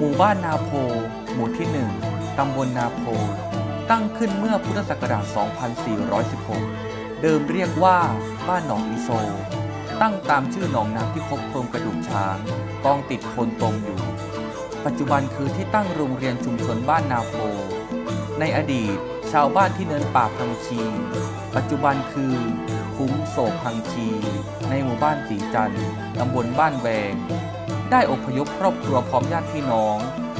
หมู่บ้านนาโพ หมู่ที่ 1 ตำบลนาโพ ตั้งขึ้นเมื่อพุทธศักราช 2416 เดิมเรียกว่าบ้านหนองอีโซ ตั้งตามชื่อหนองน้ำที่คบโครงกระดูกช้างกองติดโคนตมอยู่ ปัจจุบันคือที่ตั้งโรงเรียนชุมชนบ้านนาโพ ในอดีตชาวบ้านที่เนินป่าพังชี ปัจจุบันคือคุ้มโศกพังชี ในหมู่บ้านสีจันทร์ตำบลบ้านแวง ได้อพยพครอบครัวพร้อมญาติพี่น้อง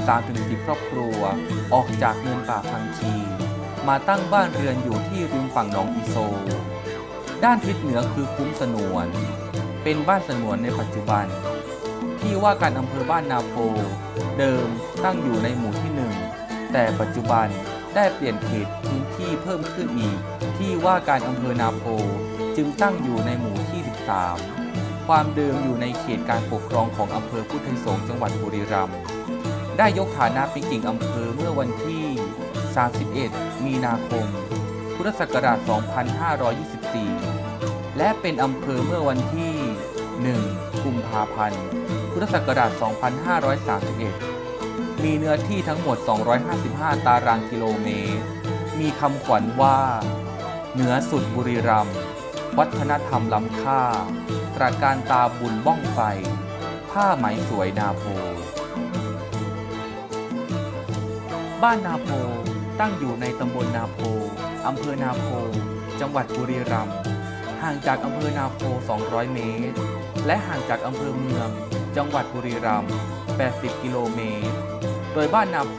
สามถึงสี่ครอบครัว ออกจากเนินป่าพังชี มาตั้งบ้านเรือนอยู่ที่ริมฝั่งหนองอีโซ ด้านทิศเหนือคือคุ้มสนวน เป็นบ้านสนวนในปัจจุบัน ที่ว่าการอำเภอบ้านนาโพ เดิมตั้งอยู่ในหมู่ที่หนึ่งแต่ปัจจุบันได้เปลี่ยนเขตพื้นที่เพิ่มขึ้นอีก ที่ว่าการอำเภอนาโพ จึงตั้งอยู่ในหมู่ที่ 13 ความเดิมอยู่ในเขตการปกครองของอำเภอพุทธไทยสงฆ์จังหวัดบุรีรัมย์ได้ยกฐานะเป็นกิ่งอำเภอเมื่อวันที่ 31 มีนาคม พุทธศักราช 2524 และเป็นอำเภอเมื่อวันที่ 1 กุมภาพันธ์ พุทธศักราช 2531 มีเนื้อที่ทั้งหมด 255 ตารางกิโลเมตร มีคำขวัญว่า เหนือสุดบุรีรัมย์ วัฒนธรรมล้ำค่า ตราการตาบุญบ้องไฟ ผ้าไหมสวยนาโพ บ้านนาโพตั้งอยู่ในตำบลนาโพ อำเภอนาโพ จังหวัดบุรีรัมย์ ห่างจากอำเภอนาโพ 200 เมตร และห่างจากอำเภอเมือง จังหวัดบุรีรัมย์ 80 กิโลเมตร โดยบ้านนาโพ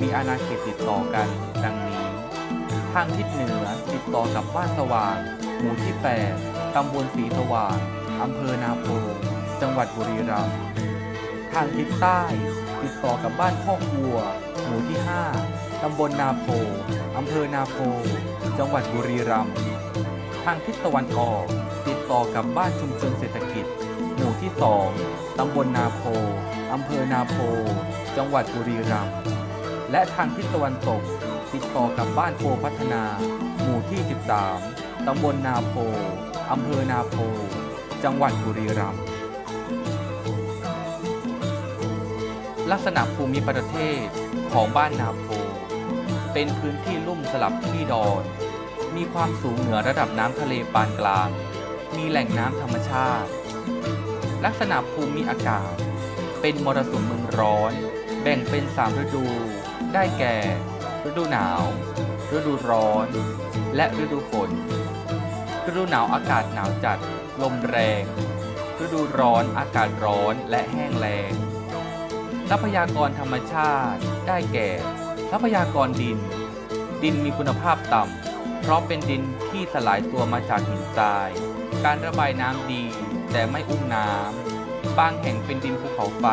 มีอาณาเขตติดต่อกันดังนี้ ทางทิศเหนือติดต่อกับบ้านสว่าง หมู่ที่ 8 ตำบลศรีสว่างอำเภอนาโพ จังหวัดบุรีรัมย์ ทางทิศใต้ ติดต่อกับบ้านข้อวัว หมู่ที่ 5 ตำบลนาโพ อำเภอนาโพ จังหวัดบุรีรัมย์ ทางทิศตะวันออก ติดต่อกับบ้านชุมชนเศรษฐกิจ หมู่ที่ 2 ตำบลนาโพ อำเภอนาโพ จังหวัดบุรีรัมย์ และทางทิศตะวันตก ติดต่อกับบ้านโพพัฒนา หมู่ที่ 13 ตำบลนาโพอำเภอนาโพ จังหวัดบุรีรัมย์ ลักษณะภูมิประเทศของบ้านนาโพ เป็นพื้นที่ลุ่มสลับที่ดอน มีความสูงเหนือระดับน้ำทะเลปานกลาง มีแหล่งน้ำธรรมชาติ ลักษณะภูมิอากาศ เป็นมรสุมเมืองร้อน แบ่งเป็น3ฤดู ได้แก่ ฤดูหนาว ฤดูร้อน และฤดูฝน ฤดูหนาวอากาศหนาวจัด ลมแรง ฤดูร้อนอากาศร้อนและแห้งแล้งทรัพยากรธรรมชาติ ได้แก่ ทรัพยากรดิน ดินมีคุณภาพต่ำ เพราะเป็นดินที่สลายตัวมาจากหินทราย การระบายน้ำดี แต่ไม่อุ้มน้ำ บางแห่งเป็นดินภูเขาไฟ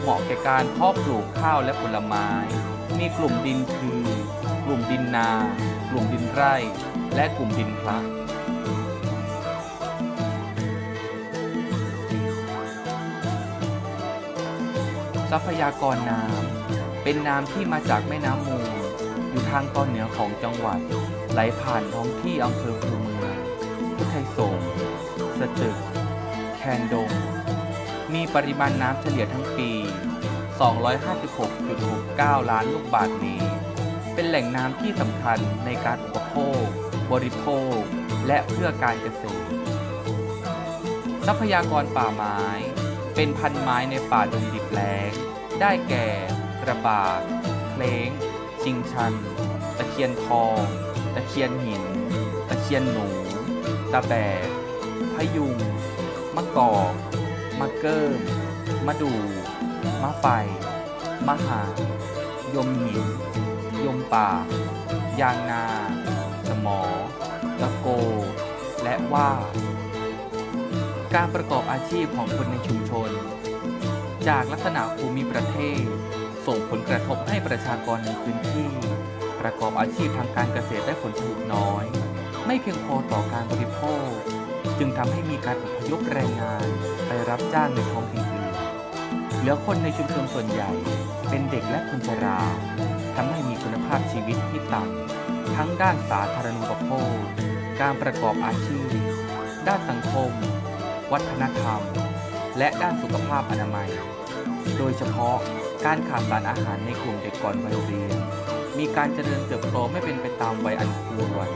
เหมาะแก่การเพาะปลูกข้าวและผลไม้ มีกลุ่มดินคือ กลุ่มดินนา กลุ่มดินไร่ และกลุ่มดินคลัก ทรัพยากรน้ำเป็นน้ำที่มาจากแม่น้ำมูล อยู่ทางตอนเหนือของจังหวัด ไหลผ่านท้องที่อำเภอคูเมืองพุทธไทยสงฆ์สตึก แคนดง มีปริมาณน้ำเฉลี่ยทั้งปี 256.69 ล้านลูกบาศก์เมตร เป็นแหล่งน้ำที่สำคัญในการอุปโภค บริโภค และเพื่อการเกษตร ทรัพยากรป่าไม้ เป็นพันไม้ในป่าดงดิบแล้ง ได้แก่ กระบากเพลงชิงชัน ตะเคียนทอง ตะเคียนหิน ตะเคียนหนู ตะแบกพะยุง มะกอกมะเกิมมะดู มะไฟ มะหายมหิน ยมป่า ยางนา สมอ ตะโก และว่า การประกอบอาชีพของคนในชุมชน จากลักษณะภูมิประเทศ ส่งผลกระทบให้ประชากรในพื้นที่ ประกอบอาชีพทางการเกษตรได้ผลผลิตน้อย ไม่เพียงพอต่อการบริโภค จึงทำให้มีการอพยพแรงงานไปรับจ้างในท้องถิ่นอื่นเหลือคนในชุมชนส่วนใหญ่เป็นเด็กและคนชราทำให้มีคุณภาพชีวิตที่ต่ำทั้งด้านสาธารณูปโภค การประกอบอาชีพ ด้านสังคม วัฒนธรรม และด้านสุขภาพอนามัย โดยเฉพาะการขาดสารอาหารในกลุ่มเด็กก่อนวัยเรียน มีการเจริญเติบโตไม่เป็นไปตามวัยอันควร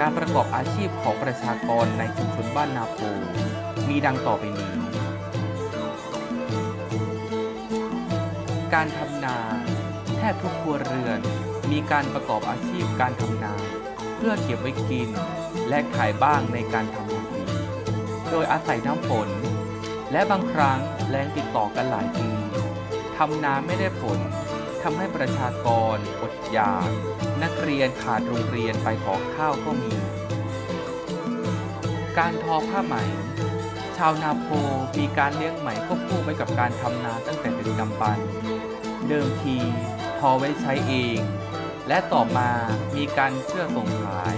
การประกอบอาชีพของประชากรในชุมชนบ้านนาโพมีดังต่อไปนี้ การทำนา แทบทุกครัวเรือน มีการประกอบอาชีพการทำนา เพื่อเก็บไว้กิน และขายบ้างในการทำ โดยอาศัยน้ำฝน และบางครั้งแรงติดต่อกันหลายปีทำนาไม่ได้ผลทำให้ประชากรอดอยากนักเรียนขาดโรงเรียนไปขอข้าวก็มี การทอผ้าไหม ชาวนาโพมีการเลี้ยงไหมควบคู่ไปกับการทำนาตั้งแต่ดึกดำบรรเดิมทีทอไว้ใช้เอง และต่อมามีการเชื่อส่งขาย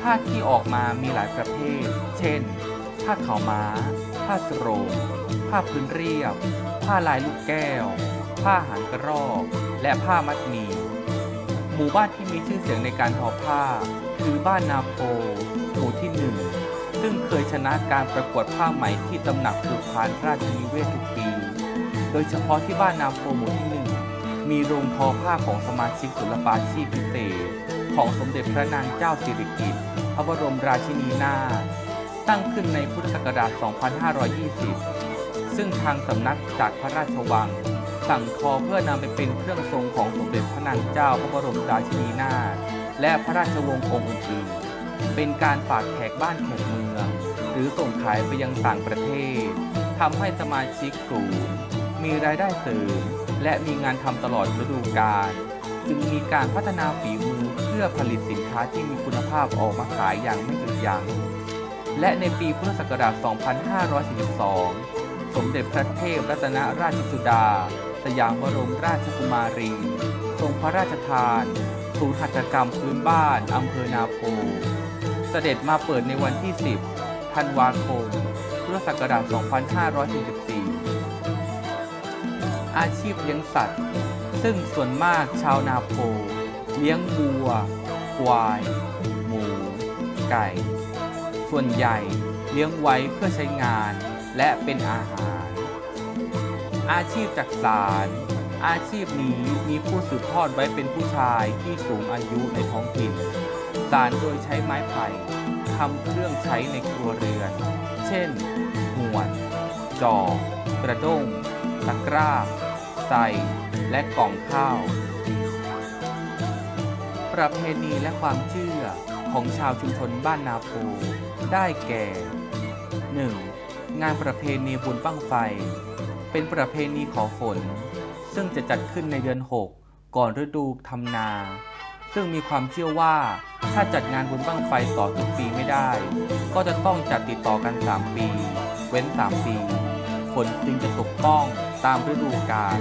ผ้าที่ออกมามีหลายประเภท เช่น ผ้าขาวม้า ผ้าสโรงผ้าพื้นเรียบ ผ้าลายลูกแก้ว ผ้าหางกระรอก และผ้ามัดหมีหมู่บ้านที่มีชื่อเสียงในการทอผ้า คือบ้านนาโพหมู่ที่หนึ่งซึ่งเคยชนะการประกวดผ้าไหมที่ตำหนักภูพานราชนิเวศทุกปี โดยเฉพาะที่บ้านนาโพหมู่ที่หนึ่งมีโรงทอผ้าของสมาชิกศิลปาชีพพิเศษ ของสมเด็จพระนางเจ้าสิริกิติ์พระบรมราชินีนาถ ตั้งขึ้นในพุทธศักราช 2520 ซึ่งทางสำนักจากพระราชวัง สั่งทอเพื่อนำไปเป็นเครื่องทรงของสมเด็จพระนางเจ้าพระบรมราชินีนาถและพระราชวงศ์องค์อื่นๆเป็นการฝากแขกบ้านแขกเมือง หรือส่งขายไปยังต่างประเทศทำให้สมาชิกกลุ่มมีรายได้เสริมและมีงานทำตลอดฤดูกาลจึงมีการพัฒนาฝีมือเพื่อผลิตสินค้าที่มีคุณภาพออกมาขายอย่างไม่หยุดยัง้ง และในปีพุทธศักราช 2542 สมเด็จพระเทพรัตนราชสุดา สยามบรมราชกุมารี ทรงพระราชทาน ศูนย์หัตถกรรมพื้นบ้านอำเภอนาโพ เสด็จมาเปิดในวันที่ 10 ธันวาคม พุทธศักราช 2544 อาชีพเลี้ยงสัตว์ ซึ่งส่วนมากชาวนาโพ เลี้ยงวัว ควาย หมู ไก่ ส่วนใหญ่เลี้ยงไว้เพื่อใช้งานและเป็นอาหาร อาชีพจักสาร อาชีพนี้มีผู้สืบทอดไว้เป็นผู้ชายที่สูงอายุในท้องถิ่น สารโดยใช้ไม้ไผ่ทำเครื่องใช้ในครัวเรือน เช่นหวดจอกกระด้งตะกร้า ใส่และกล่องข้าว ประเพณีและความเชื่อ ของชาวชุมชนบ้านนาโพได้แก่ 1. งานประเพณีบุญบั้งไฟ เป็นประเพณีขอฝน ซึ่งจะจัดขึ้นในเดือน 6 ก่อนฤดูทำนา ซึ่งมีความเชื่อว่าถ้าจัดงานบุญบั้งไฟต่อทุกปีไม่ได้ ก็จะต้องจัดติดต่อกัน 3 ปี เว้น 3 ปี ฝนจึงจะตกต้องตามฤดูกาล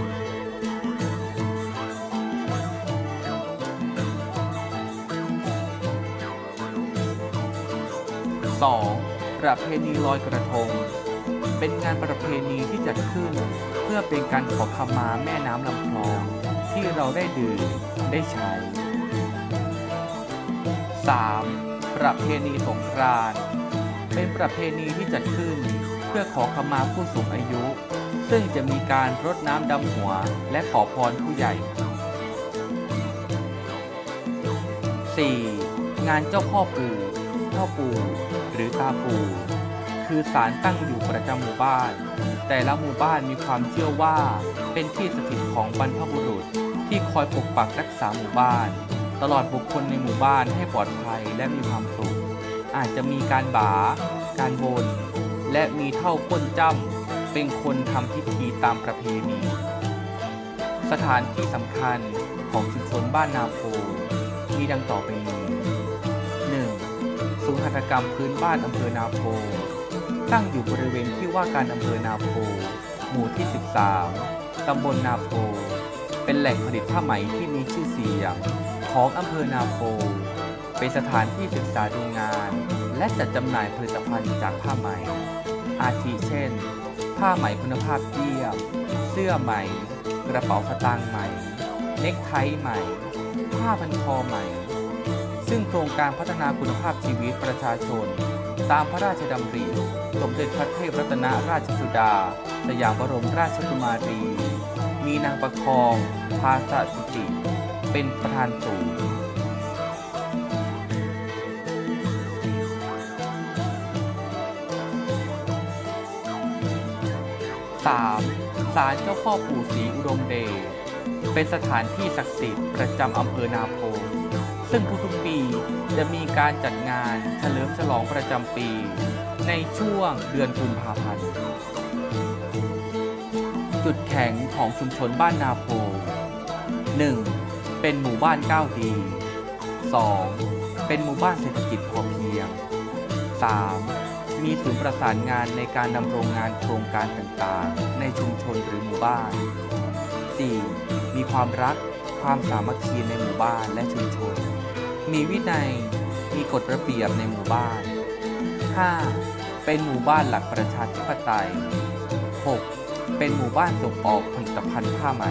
2. ประเพณีลอยกระทง เป็นงานประเพณีที่จัดขึ้น เพื่อเป็นการขอขมาแม่น้ำลำคลองที่เราได้ดื่มได้ใช้ 3. ประเพณีสงกรานต์เป็นประเพณีที่จัดขึ้น เพื่อขอขมาผู้สูงอายุ ซึ่งจะมีการรดน้ำดำหัวและขอพรผู้ใหญ่ 4. งานเจ้าพ่อปู่พ่อปู่ หรือตาปู คือศาลตั้งอยู่ประจำหมู่บ้าน แต่ละหมู่บ้านมีความเชื่อว่า เป็นที่สถิตของบรรพบุรุษที่คอยปกปักรักษาหมู่บ้าน ตลอดบุคคลในหมู่บ้านให้ปลอดภัยและมีความสุข อาจจะมีการบา การบน และมีเท่าก้นจ้ำเป็นคนทำพิธีตามประเพณี สถานที่สำคัญของชุมชนบ้านนาโพมีดังต่อไปนี้ ศูนย์หัตถกรรมพื้นบ้านอำเภอนาโพ ตั้งอยู่บริเวณที่ว่าการอำเภอนาโพ หมู่ที่ 13 ตำบลนาโพ เป็นแหล่งผลิตผ้าไหมที่มีชื่อเสียงของอำเภอนาโพ เป็นสถานที่ศึกษาดูงาน และจัดจำหน่ายผลิตภัณฑ์จากผ้าไหม อาทิเช่น ผ้าไหมคุณภาพเยี่ยม เสื้อไหมกระเป๋าสตางค์ไหมเน็กไทไหมผ้าพันคอไหม ซึ่งโครงการพัฒนาคุณภาพชีวิตประชาชน ตามพระราชดำริ สมเด็จพระเทพรัตนราชสุดา สยามบรมราชกุมารี มีนางประคอง ภาสสุติ เป็นประธานศูนย์ 3. ศาลเจ้าพ่อปู่ศรีอุดมเดชเป็นสถานที่ศักดิ์สิทธิ์ประจำอำเภอนาโพ ซึ่งทุกๆปีจะมีการจัดงานเฉลิมฉลองประจำปี ในช่วงเดือนกุมภาพันธ์ จุดแข็งของชุมชนบ้านนาโพ 1. เป็นหมู่บ้านก้าวดี 2. เป็นหมู่บ้านเศรษฐกิจพอเพียง 3. มีศูนย์ประสานงานในการดำรงงานโครงการต่างๆ ในชุมชนหรือหมู่บ้าน 4. มีความรักความสามัคคีในหมู่บ้านและชุมชน มีวินัย มีกฎระเบียบในหมู่บ้าน 5. เป็นหมู่บ้านหลักประชาธิปไตย 6. เป็นหมู่บ้านส่งออกผลิตภัณฑ์ผ้าไหม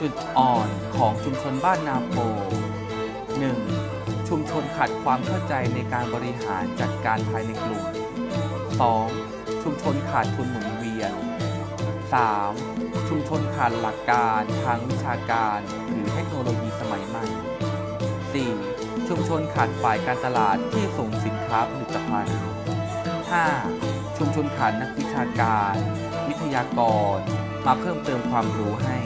จุดอ่อนของชุมชนบ้านนาโพ 1. ชุมชนขาดความเข้าใจในการบริหารจัดการภายในกลุ่ม 2. ชุมชนขาดทุนหมุนเวียน 3. ชุมชนขาดหลักการทางวิชาการ หรือเทคโนโลยีสมัยใหม่ 4. ชุมชนขาดฝ่ายการตลาดที่ส่งสินค้าผลิตภัณฑ์ 5. ชุมชนขาดนักวิชาการ วิทยากร มาเพิ่มเติมความรู้ให้